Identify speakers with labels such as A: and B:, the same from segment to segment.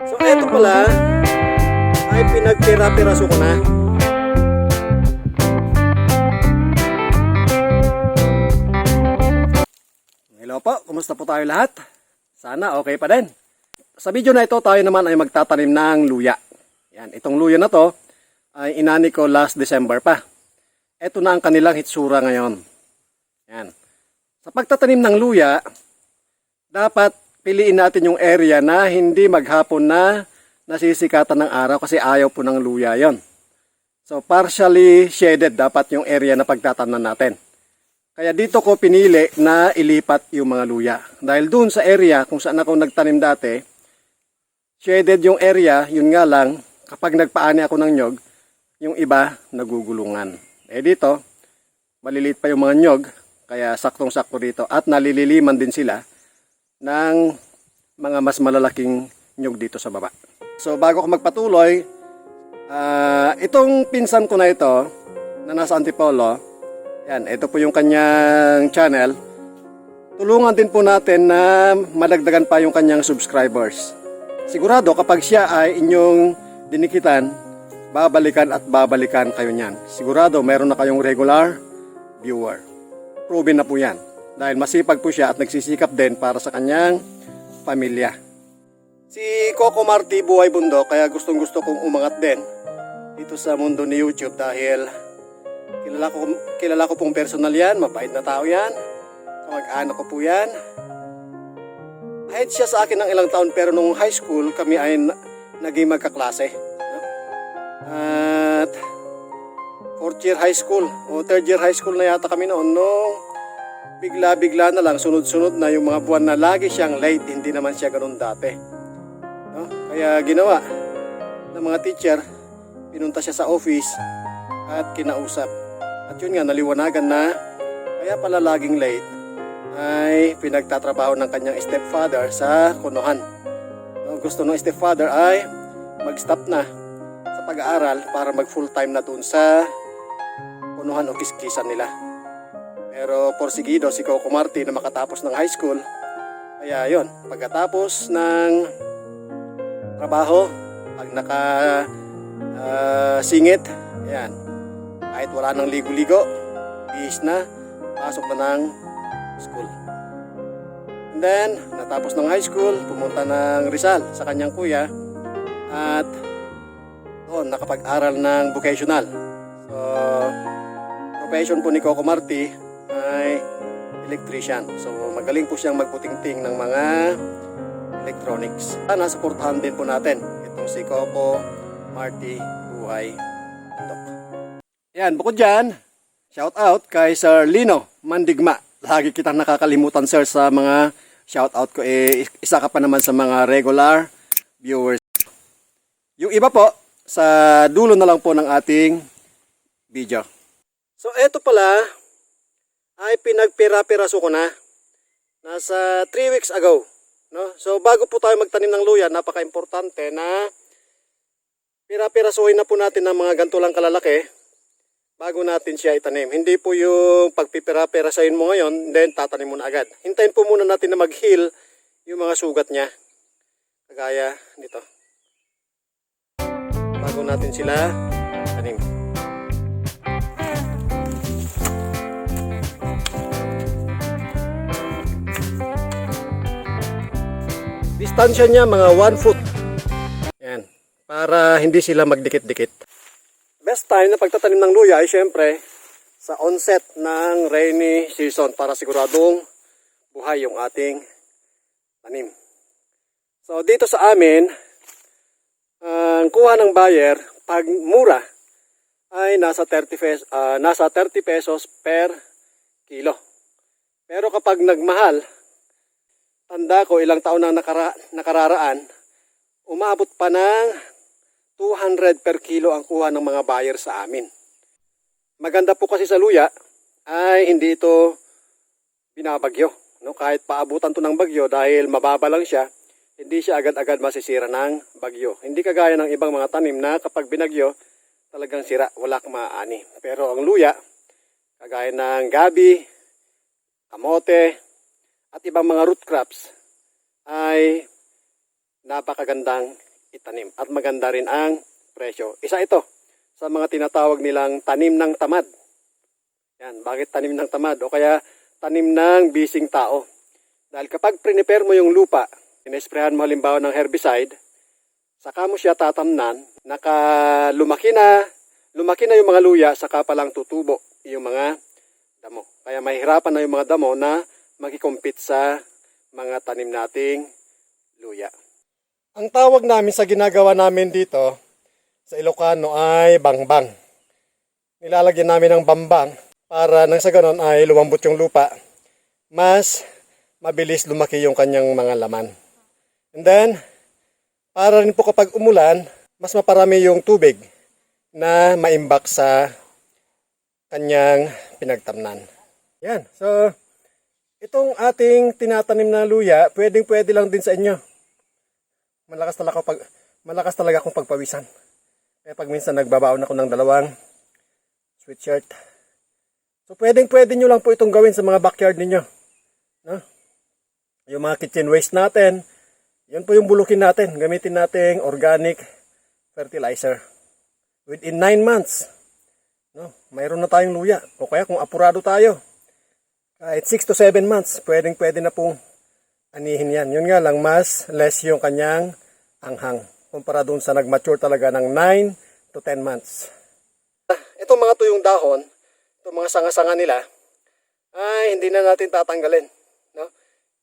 A: So eto pala ay pinagpira-piraso ko na. Hello po, kumusta po tayo lahat? Sana okay pa din. Sa video na ito tayo naman ay magtatanim ng luya. Yan, itong luya na to ay inani ko last December pa. Ito na ang kanilang hitsura ngayon. Yan. Sa pagtatanim ng luya, dapat piliin natin yung area na hindi maghapon na nasisikatan ng araw kasi ayaw po ng luya yon. So partially shaded dapat yung area na pagtatanan natin. Kaya dito ko pinili na ilipat yung mga luya. Dahil doon sa area kung saan ako nagtanim dati, shaded yung area, yun nga lang, kapag nagpaani ako ng nyog, yung iba nagugulungan. Eh dito, maliliit pa yung mga nyog, kaya saktong-sakto dito. At nalililiman din sila ng mga mas malalaking nyog dito sa baba. So bago ko magpatuloy, ah, itong pinsan ko na ito, na nasa Antipolo, yan, ito po yung kanyang channel. Tulungan din po natin na madagdagan pa yung kanyang subscribers. Sigurado kapag siya ay inyong dinikitan, babalikan at babalikan kayo niyan. Sigurado meron na kayong regular viewer. Proven na po yan. Dahil masipag po siya at nagsisikap din para sa kanyang pamilya. Si Coco Marti buhay bundok kaya gustong gusto kong umangat din dito sa mundo ni YouTube dahil kilala ko, kilala ko pong personal yan, mabait na tao yan, kamag-anak ko po yan. Kahit siya sa akin ng ilang taon pero nung high school kami ay na- naging magkaklase. At fourth year high school o third year high school na yata kami noon nung bigla-bigla na lang sunod-sunod na yung mga buwan na lagi siyang late, hindi naman siya ganun dati. No? Kaya ginawa ng mga teacher, pinunta siya sa office at kinausap. At yun nga, naliwanagan na kaya pala laging late ay pinagtatrabaho ng kanyang stepfather sa kunuhan. No, gusto ng stepfather ay mag-stop na sa pag-aaral para mag full time na dun sa kunuhan o kiskisan nila. Pero porsigido si Coco Marti na makatapos ng high school. Kaya yon pagkatapos ng trabaho, pag naka ah, singit, ayan, kahit wala nang ligo-ligo, bihis na, pasok na ng school. And then, natapos ng high school, pumunta ng Rizal sa kanyang kuya at doon nakapag-aral ng vocational. So, profession po ni Coco Marti electrician. So, magaling po siyang magputingting ng mga electronics. Sana suportahan din po natin itong si Coco Marti Buhay Bundok. Yan, bukod dyan, shout out kay Sir Lino Mandigma. Lagi kitang nakakalimutan sir sa mga shout out ko. Eh, isa ka pa naman sa mga regular viewers. Yung iba po, sa dulo na lang po ng ating video. So, eto pala, ay pinagpira-piraso ko na. Nasa 3 weeks ago. No? So, bago po tayo magtanim ng luya, napaka-importante na pira-pirasuhin na po natin ng mga ganito lang kalalaki bago natin siya itanim. Hindi po yung pagpipira-pirasahin mo ngayon, then tatanim mo na agad. Hintayin po muna natin na mag-heal yung mga sugat niya. Kagaya nito. Bago natin sila tanim. Distansya niya mga 1 foot. Yan. Para hindi sila magdikit-dikit. Best time na pagtatanim ng luya ay syempre sa onset ng rainy season para siguradong buhay yung ating tanim. So dito sa amin, ang kuha ng buyer pag mura ay nasa 30 pesos, nasa 30 pesos per kilo. Pero kapag nagmahal, tanda ko ilang taon na nakara, nakararaan, umabot pa ng 200 per kilo ang kuha ng mga buyer sa amin. Maganda po kasi sa luya ay hindi ito binabagyo. No? Kahit paabutan to ng bagyo dahil mababa lang siya, hindi siya agad-agad masisira ng bagyo. Hindi kagaya ng ibang mga tanim na kapag binagyo, talagang sira, wala kang maaani. Pero ang luya, kagaya ng gabi, kamote, at ibang mga root crops, ay napakagandang itanim. At maganda rin ang presyo. Isa ito sa mga tinatawag nilang tanim ng tamad. Yan, bakit tanim ng tamad? O kaya tanim ng bising tao. Dahil kapag prepare mo yung lupa, inesprehan mo halimbawa ng herbicide, saka mo siya tatamnan, naka lumaki na, lumaki na yung mga luya, saka pa lang tutubo yung mga damo. Kaya mahirapan na yung mga damo na makikompete sa mga tanim nating luya. Ang tawag namin sa ginagawa namin dito sa Ilocano ay bangbang. Nilalagyan namin ng bambang para nang sa ganon ay lumambot yung lupa. Mas mabilis lumaki yung kanyang mga laman. And then, para rin po kapag umulan, mas maparami yung tubig na maimbak sa kanyang pinagtamnan. Yan. So, itong ating tinatanim na luya, pwedeng pwede lang din sa inyo. Malakas talaga pag malakas talaga akong pagpawisan. Kaya pag minsan nagbabaon ako ng dalawang sweatshirt. So, pwedeng pwede nyo lang po itong gawin sa mga backyard ninyo. No? Yung mga kitchen waste natin, yun po yung bulukin natin. Gamitin natin organic fertilizer. Within 9 months, no, mayroon na tayong luya. O kaya kung apurado tayo, kahit 6 to 7 months, pwedeng pwede na pong anihin yan. Yun nga lang, mas less yung kanyang anghang. Kumpara dun sa nag-mature talaga ng 9 to 10 months. Itong mga tuyong dahon, itong mga sanga-sanga nila, ay hindi na natin tatanggalin. No?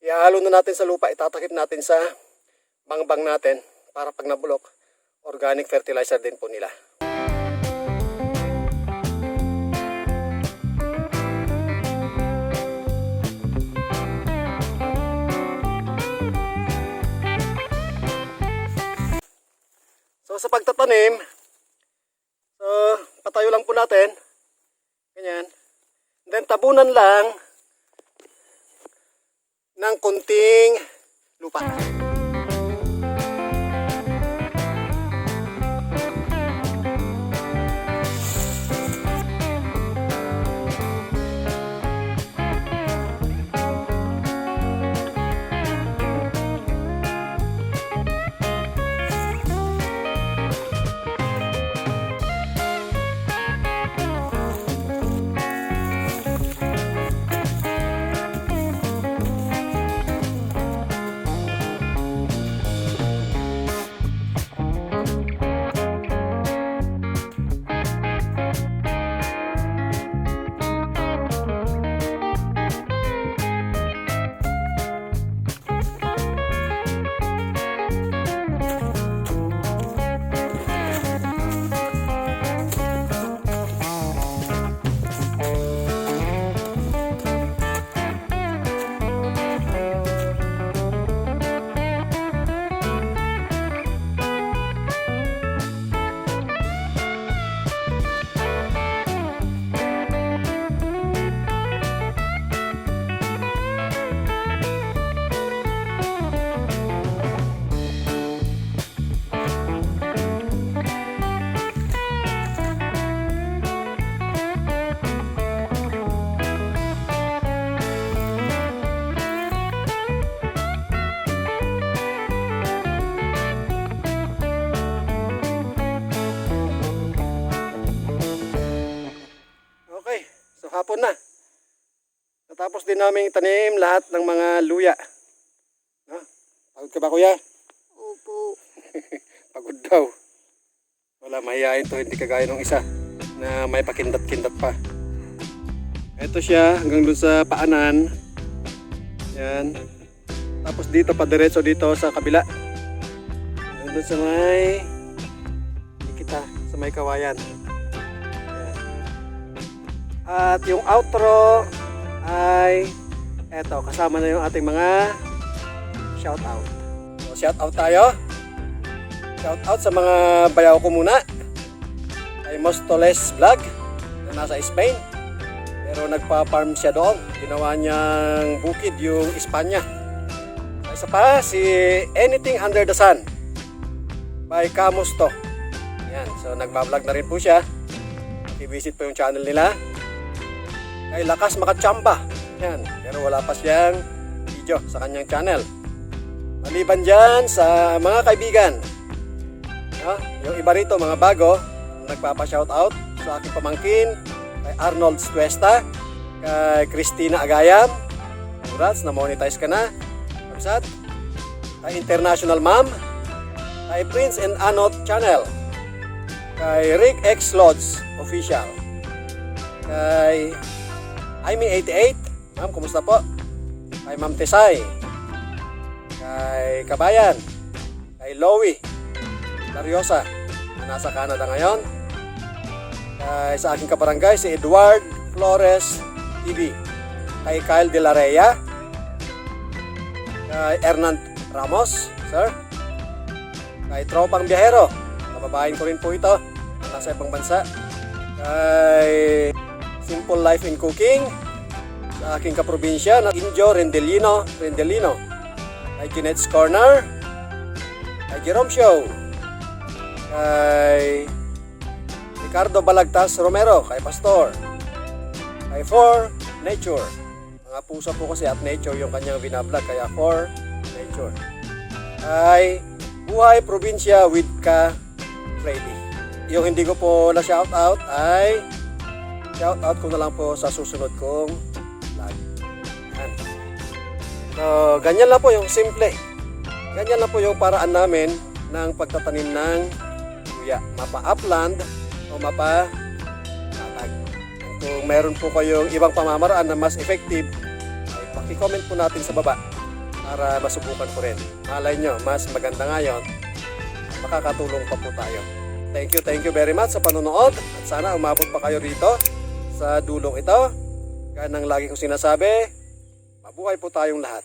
A: Ihalo na natin sa lupa, itatakip natin sa bangbang natin para pag nabulok, organic fertilizer din po nila. So sa pagtatanim, so patayo lang po natin. Ganyan. Then tabunan lang ng kunting lupa. Din namin tanim lahat ng mga luya. Ha? Pagod ka ba kuya?
B: Opo.
A: Pagod daw. Wala, mahihain to. Hindi kagaya ng isa na may pakindat-kindat pa. Ito siya hanggang dun sa paanan. Yan. Tapos dito pa diretso dito sa kabila. Hanggang dun sa may kita sa may kawayan. Yan. At yung outro ay eto kasama na yung ating mga shout out. So, shout out tayo. Shout out sa mga bayaw ko muna. Kay Mostoles Vlog na nasa Spain. Pero nagpa-farm siya doon. Ginawa niyang bukid yung Espanya. Isa pa si Anything Under the Sun by Camusto. Yan. So nagba-vlog na rin po siya. I-visit po yung channel nila. Kay Lakas Makachamba. Yan. Pero wala pa siyang video sa kanyang channel. Maliban dyan sa mga kaibigan No? Yung iba rito, mga bago, nagpapa-shoutout sa aking pamangkin, kay Arnold Stuesta, kay Christina Agayam. Congrats, na-monetize ka na. Kamsat. Kay International Mom, kay Prince and Anot Channel, kay Rick X Lods Official, kay Amy88, ma'am, kumusta po? Kay Ma'am Tesay, kay Kabayan, kay Lowy, Lariosa, na nasa Canada ngayon, kay sa aking kabarangay, si Edward Flores TV, kay Kyle De La Rea, kay Hernan Ramos, sir, kay Tropang Biyahero, kababayan ko rin po ito, na nasa ibang bansa, kay Simple Life in Cooking, sa aking kaprobinsya na Injo Rendelino, Rendelino, kay Jeanette's Corner, kay Jerome Show, kay Ricardo Balagtas Romero, kay Pastor, kay For Nature. Mga pusa po kasi at nature yung kanyang binablog, kaya For Nature. Kay Buhay Probinsya with Ka Freddy. Yung hindi ko po na shout out ay shout out ko na lang po sa susunod kong vlog. So, ganyan lang po yung simple. Ganyan lang po yung paraan namin ng pagtatanim ng luya. Mapa-upland o mapa-tatag. Kung meron po kayong ibang pamamaraan na mas effective, ay paki-comment po natin sa baba para masubukan ko rin. Malay nyo, mas maganda ngayon, makakatulong pa po tayo. Thank you, thank you very much sa panonood at sana umabot pa kayo rito sa dulong ito. Kaya nang lagi kong sinasabi, mabuhay po tayong lahat.